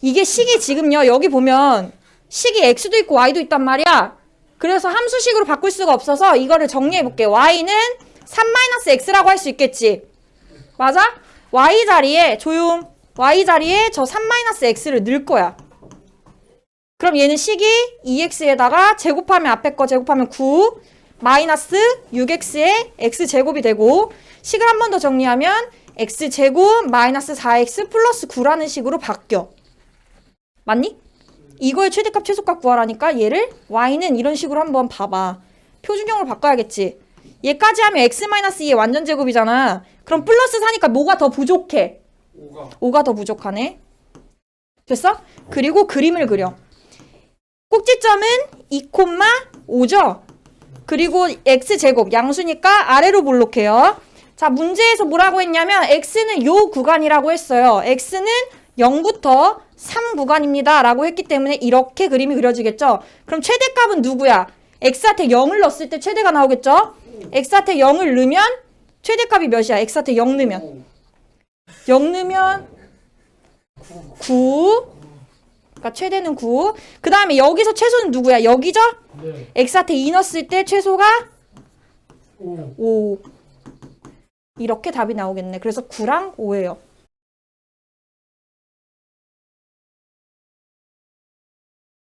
이게 식이 지금요, 여기 보면 식이 x도 있고 y도 있단 말이야. 그래서 함수식으로 바꿀 수가 없어서 이거를 정리해 볼게. y는 3-x라고 할 수 있겠지. 맞아? y 자리에 조용. y 자리에 저 3-x를 넣을 거야. 그럼 얘는 식이 2x에다가 제곱하면 앞에 거 제곱하면 9 마이너스 6x의 x제곱이 되고 식을 한 번 더 정리하면 x제곱 마이너스 4x 플러스 9라는 식으로 바뀌어. 맞니? 이거의 최대값 최소값 구하라니까 얘를 y는 이런 식으로 한번 봐봐. 표준형으로 바꿔야겠지. 얘까지 하면 x 마이너스 2의 완전 제곱이잖아. 그럼 플러스 4니까 뭐가 더 부족해? 5가 5가 더 부족하네. 됐어? 그리고 그림을 그려. 꼭지점은 2,5죠? 그리고 x제곱 양수니까 아래로 볼록해요. 자, 문제에서 뭐라고 했냐면 x는 요 구간이라고 했어요. x는 0부터 3 구간입니다. 라고 했기 때문에 이렇게 그림이 그려지겠죠? 그럼 최대값은 누구야? x한테 0을 넣었을 때 최대가 나오겠죠? x한테 0을 넣으면 최대값이 몇이야? x한테 0 넣으면 0 넣으면 9. 그러니까 최대는 9. 그 다음에 여기서 최소는 누구야? 여기죠? 네 x한테 2 넣었을 때 최소가 5 5. 이렇게 답이 나오겠네. 그래서 9랑 5예요.